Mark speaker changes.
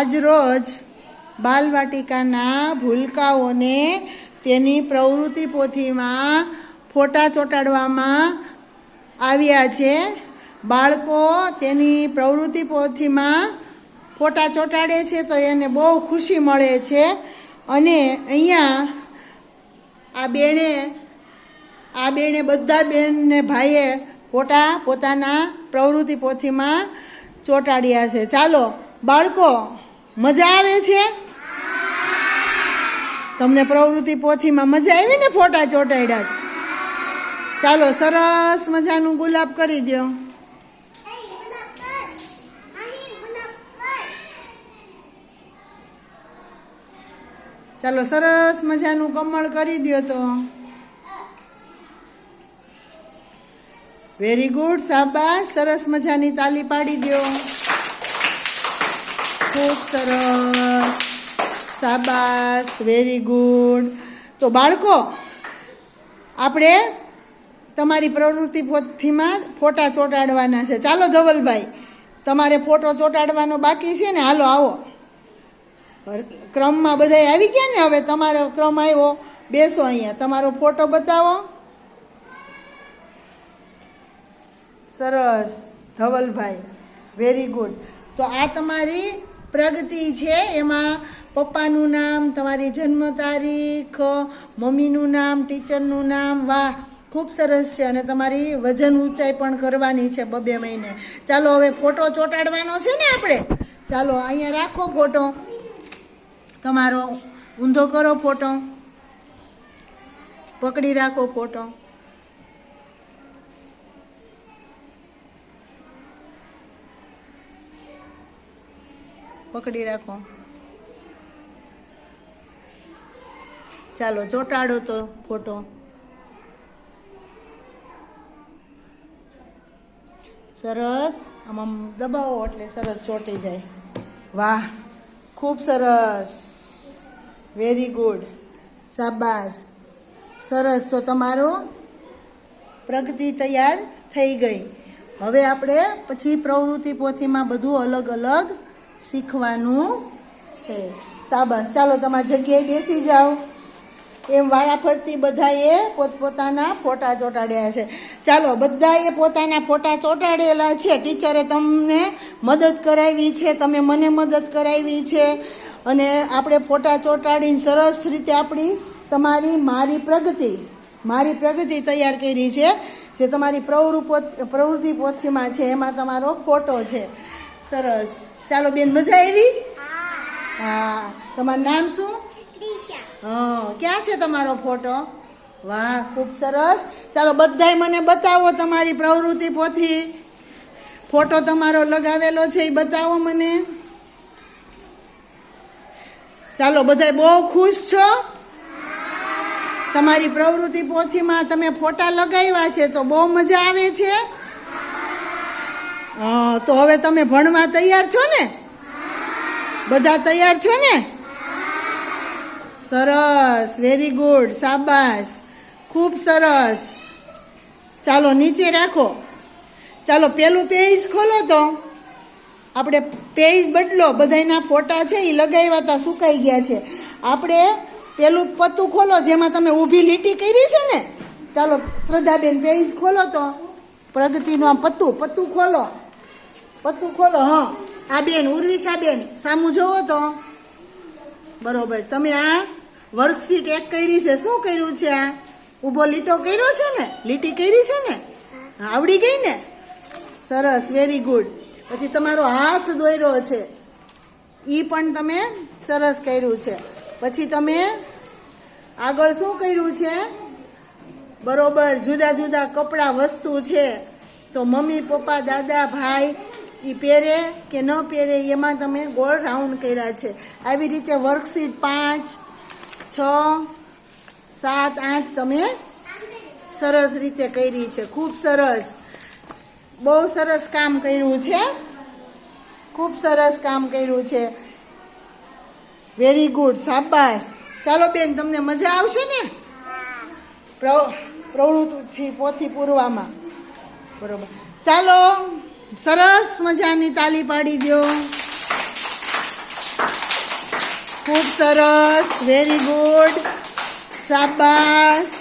Speaker 1: આજ રોજ બાલવાટિકાના ભૂલકાઓને તેની પ્રવૃત્તિ પોથીમાં ફોટા ચોંટાડવામાં આવ્યા છે. બાળકો તેની પ્રવૃત્તિ પોથીમાં ફોટા ચોંટાડે છે તો એને બહુ ખુશી મળે છે. અને અહીંયા આ બેને આ બેને બધા બેનને ભાઈએ ફોટા પોતાના પ્રવૃત્તિ પોથીમાં ચોંટાડ્યા છે. ચાલો, બાળકો મજા આવે છે? તમને પ્રવૃત્તિ પોથીમાં મજા આવી ને ફોટા ચોંટાડ્યા? ચાલો, સરસ મજાનું ગુલાબ કરી દો ચાલો, સરસ મજાનું કમળ કરી દો તો. વેરી ગુડ સાબા સરસ મજાની તાલી પાડી દો ખૂબ સરસ. સાબાસ વેરી ગુડ તો બાળકો, આપણે તમારી પ્રવૃત્તિ પોથીમાં ફોટા ચોંટાડવાના છે. ચાલો ધવલભાઈ, તમારે ફોટો ચોંટાડવાનો બાકી છે ને? હાલો, આવો. ક્રમમાં બધા આવી ગયા ને? હવે તમારો ક્રમ આવ્યો. બેસો અહીંયા. તમારો ફોટો બતાવો. સરસ. ધવલભાઈ વેરી ગુડ તો આ તમારી પ્રગતિ છે. એમાં પપ્પાનું નામ, તમારી જન્મ તારીખ, મમ્મીનું નામ, ટીચરનું નામ, વાહ, ખૂબ સરસ છે. અને તમારી વજન ઊંચાઈ પણ કરવાની છે બબે મહિને. ચાલો હવે ફોટો ચોંટાડવાનો છે ને આપણે? ચાલો, અહીંયા રાખો ફોટો. તમારો, ઊંધો કરો ફોટો. પકડી રાખો ફોટો. પકડી રાખો. ચાલો, ચોંટાડો તો ફોટો. સરસ. આમ દબાવો એટલે સરસ ચોંટી જાય. વાહ, ખૂબ સરસ. વેરી ગુડ શાબાશ. સરસ, તો તમારો પ્રગતિ તૈયાર થઈ ગઈ. હવે આપણે પછી પ્રવૃત્તિ પોથીમાં બધું અલગ અલગ શીખવાનું છે. શાબાશ ચાલો તમારી જગ્યાએ બેસી જાઓ. એમ વારાફરતી બધાએ પોતપોતાના ફોટા ચોંટાડ્યા છે. ચાલો, બધાએ પોતાના ફોટા ચોંટાડેલા છે. ટીચરે તમને મદદ કરાવી છે. તમે મને મદદ કરાવી છે. અને આપણે ફોટા ચોંટાડીને સરસ રીતે આપણી તમારી મારી પ્રગતિ મારી પ્રગતિ તૈયાર કરી છે, જે તમારી પ્રવૃત્તિ પ્રવૃત્તિ પોથીમાં છે. એમાં તમારો ફોટો છે. સરસ. ચાલો બેન મજા આવી? હા. તમારું નામ શું? હા ક્યાં છે તમારો ફોટો? વાહ ખૂબ સરસ. ચાલો બધાય મને બતાવો તમારી પ્રવૃત્તિ પોથી. ફોટો તમારો લગાવેલો છે એ બતાવો મને. ચાલો બધાય બહુ ખુશ છો? તમારી પ્રવૃત્તિ પોથીમાં તમે ફોટા લગાવ્યા છે તો બહુ મજા આવે છે. તો હવે તમે ભણવા તૈયાર છો ને? બધા તૈયાર છો ને? સરસ વેરી ગુડ સાબાસ ખૂબ સરસ. ચાલો, નીચે રાખો. ચાલો, પેલું પેજ ખોલો તો. આપણે પેજ બદલો. બધાના ફોટા છે એ લગાવ્યા હતા સુકાઈ ગયા છે. આપણે પેલું પત્તું ખોલો, જેમાં તમે ઊભી લીટી કરી છે ને? ચાલો, શ્રદ્ધાબેન પેજ ખોલો તો. પ્રગતિનું આમ પત્તું પત્તું ખોલો. પત્તું ખોલો, હા. આ બેન ઉર્વિશાબેન સામું જોવો તો. બરોબર. તમે આ વર્કશીટ એક કરી છે. શું કર્યું છે આ? ઊભો લીટો કર્યો છે ને? લીટી કરી છે ને? આવડી ગઈ ને? સરસ વેરી ગુડ પછી તમારો હાથ દોર્યો છે. એ પણ તમે સરસ કર્યું છે. પછી તમે આગળ શું કર્યું છે? બરોબર જુદા જુદા કપડાં વસ્તુ છે. તો મમ્મી પપ્પા દાદા ભાઈ એ પહેરે કે ન પહેરે એમાં તમે ગોળ રાઉન્ડ કર્યા છે. આવી રીતે વર્કશીટ પાંચ છ સાત આઠ તમે સરસ રીતે કરી છે. ખૂબ સરસ. બહુ સરસ કામ કર્યું છે. ખૂબ સરસ કામ કર્યું છે. વેરી ગુડ શાબાશ. ચાલો બેન તમને મજા આવશે ને? પ્ર- પ્રવૃત્તિ પોથી પૂરવામાં. બરોબર. ચાલો, સરસ મજાની તાલી પાડી દો. ખૂબ સરસ વેરી ગુડ શાબાશ.